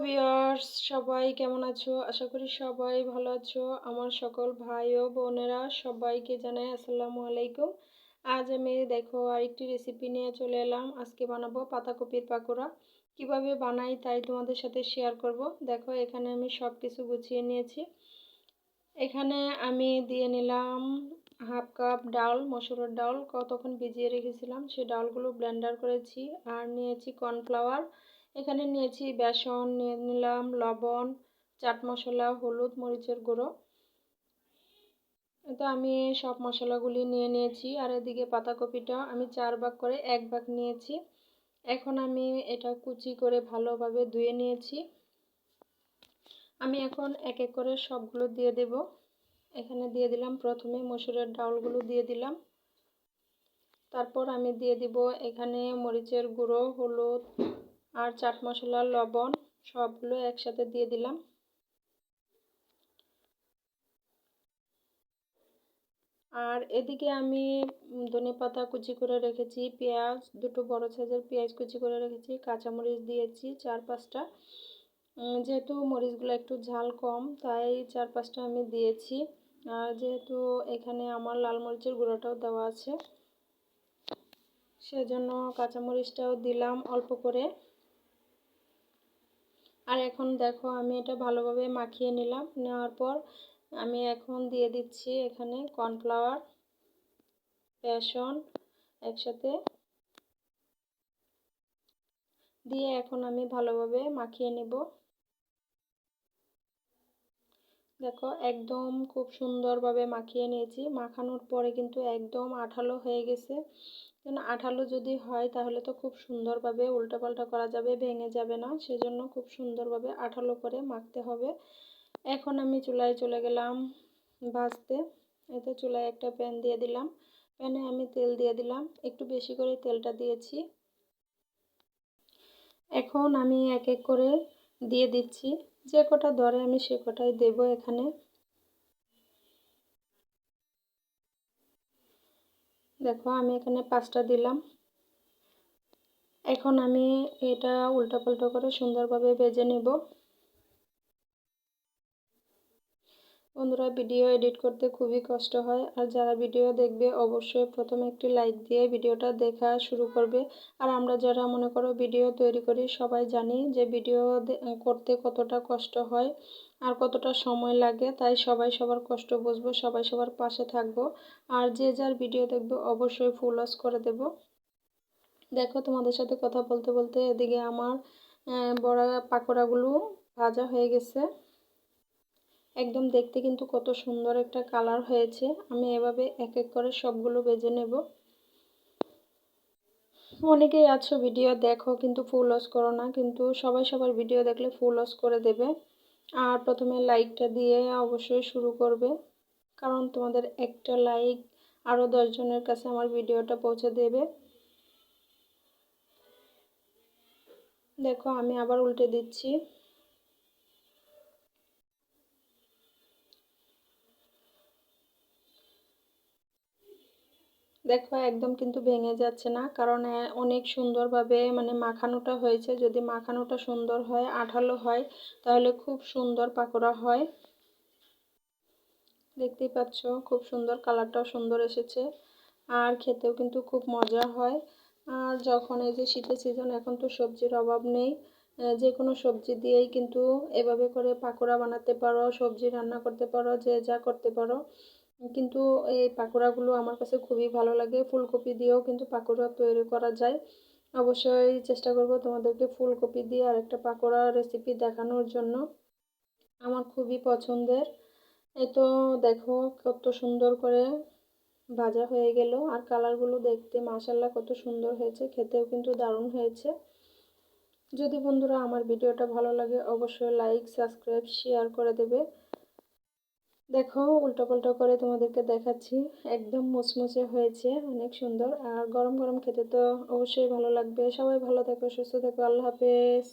সবাই কেমন আছো? আশা করি সবাই ভালো আছো। আমার সকল ভাই ও বোনেরা সবাইকে জানাই আসসালামু আলাইকুম। আজ আমি দেখো আরেকটি রেসিপি নিয়ে চলে এলাম। আজকে বানাবো পাতাকপির পাকোড়া। কীভাবে বানাই তাই তোমাদের সাথে শেয়ার করব। দেখো এখানে আমি সব কিছু গুছিয়ে নিয়েছি। এখানে আমি দিয়ে নিলাম হাফ কাপ ডাল, মসুরের ডাল। কতক্ষণ ভিজিয়ে রেখেছিলাম সেই ডালগুলো ব্লেন্ডার করেছি। আর নিয়েছি কর্নফ্লাওয়ার এখানে নিয়েছি বেসন, নিয়ে নিলাম লবণ, চাট মশলা, হলুদ মরিচের গুঁড়ো। তো আমি সব মশলাগুলি নিয়ে নিয়েছি। আর এদিকে পাতাকপিটা আমি চার ভাগ করে এক ভাগ নিয়েছি। এখন আমি এটা কুচি করে ভালোভাবে ধুয়ে নিয়েছি। আমি এখন এক এক করে সবগুলো দিয়ে দেব। এখানে দিয়ে দিলাম প্রথমে মসুরের ডাউলগুলো দিয়ে দিলাম। তারপর আমি দিয়ে দিব এখানে মরিচের গুঁড়ো, হলুদ আর চাট মশলা, লবণ সবগুলো একসাথে দিয়ে দিলাম। আর এদিকে আমি ধনে পাতা কুচি করে রেখেছি, পেঁয়াজ, দুটো বড় সাইজের পেঁয়াজ কুচি করে রেখেছি, কাঁচামরিচ দিয়েছি চার পাঁচটা। যেহেতু মরিচগুলো একটু ঝাল কম, তাই চার পাঁচটা আমি দিয়েছি। আর যেহেতু এখানে আমার লাল মরিচের গুঁড়োটাও দেওয়া আছে, সেজন্য কাঁচামরিচটাও দিলাম অল্প করে। আর এখন দেখো আমি এটা ভালোভাবে মাখিয়ে নিলাম। নেওয়ার পর আমি এখন দিয়ে দিচ্ছি এখানে কর্নফ্লাওয়ার, বেসন একসাথে। দিয়ে এখন আমি ভালোভাবে মাখিয়ে নেব। দেখো একদম খুব সুন্দরভাবে মাখিয়ে নিয়েছি। মাখানোর পরে কিন্তু একদম আঠালো হয়ে গেছে। কেন আঠালো যদি হয়, তাহলে তো খুব সুন্দরভাবে উল্টাপাল্টা করা যাবে, ভেঙে যাবে না। সেজন্য খুব সুন্দরভাবে আঠালো করে মাখতে হবে। এখন আমি চুলায় চলে গেলাম ভাজতে। এতে চুলায় একটা প্যান দিয়ে দিলাম। প্যানে আমি তেল দিয়ে দিলাম। একটু বেশি করে তেলটা দিয়েছি। এখন আমি এক এক করে দিয়ে দিচ্ছি। যে কটা ধরে আমি সে কটাই দেব এখানে। দেখো আমি এখানে পাঁচটা দিলাম। এখন আমি এটা উল্টাপাল্টা করে সুন্দরভাবে ভেজে নেব। বন্ধুরা ভিডিও এডিট করতে খুবই কষ্ট হয়। আর যারা ভিডিও দেখবে, অবশ্যই প্রথমে একটি লাইক দিয়ে ভিডিওটা দেখা শুরু করবে। আর আমরা যারা মনে করো ভিডিও তৈরি করি, সবাই জানি যে ভিডিও করতে কতটা কষ্ট হয় আর কতটা সময় লাগে। তাই সবাই সবার কষ্ট বুঝব, সবাই সবার পাশে থাকব। আর যে যার ভিডিও দেখবে, অবশ্যই ফুল ওয়াশ করে দেব। দেখো তোমাদের সাথে কথা বলতে বলতে এদিকে আমার বড়া পাকোড়াগুলো ভাজা হয়ে গেছে। একদম দেখতে কিন্তু কত সুন্দর একটা কালার হয়েছে। আমি এভাবে এক এক করে সবগুলো বেজে নেব। অনেকেই আছো ভিডিও দেখো কিন্তু ফুল লস করো না, কিন্তু সবাই সবার ভিডিও দেখলে ফুল লস করে দেবে। আর প্রথমে লাইকটা দিয়ে অবশ্যই শুরু করবে। কারণ তোমাদের একটা লাইক আরও দশজনের কাছে আমার ভিডিওটা পৌঁছে দেবে। দেখো আমি আবার উল্টে দিচ্ছি। দেখো একদম কিন্তু ভেঙে যাচ্ছে না। কারণ অনেক সুন্দরভাবে মানে মাখানোটা হয়েছে। যদি মাখানোটা সুন্দর হয়, আঠালো হয়, তাহলে খুব সুন্দর পাকোড়া হয়। দেখতেই পাচ্ছ, খুব সুন্দর কালারটাও সুন্দর এসেছে। আর খেতেও কিন্তু খুব মজা হয়। আর যখন এই যে শীতের সিজন এখন তো সবজির অভাব নেই। যে কোনো সবজি দিয়েই কিন্তু এভাবে করে পাকোড়া বানাতে পারো, সবজি রান্না করতে পারো, যে যা করতে পারো। কিন্তু এই পাকোড়াগুলো আমার কাছে খুবই ভালো লাগে। ফুলকপি দিয়েও কিন্তু পাকোড়া তৈরি করা যায়। অবশ্যই চেষ্টা করব তোমাদেরকে ফুলকপি দিয়ে আরেকটা পাকোড়া রেসিপি দেখানোর জন্য। আমার খুবই পছন্দের। এই তো দেখো কত সুন্দর করে ভাজা হয়ে গেল। আর কালারগুলো দেখতে মাসাল্লাহ কত সুন্দর হয়েছে। খেতেও কিন্তু দারুণ হয়েছে। যদি বন্ধুরা আমার ভিডিওটা ভালো লাগে অবশ্যই লাইক সাবস্ক্রাইব শেয়ার করে দেবে। দেখো উল্টো পাল্টা করে তোমাদেরকে দেখাচ্ছি। একদম মুচমুচে হয়েছে, অনেক সুন্দর। আর গরম গরম খেতে তো অবশ্যই ভালো লাগবে। সবাই ভালো থেকো, সুস্থ থেকো, আল্লাহ হাফেজ।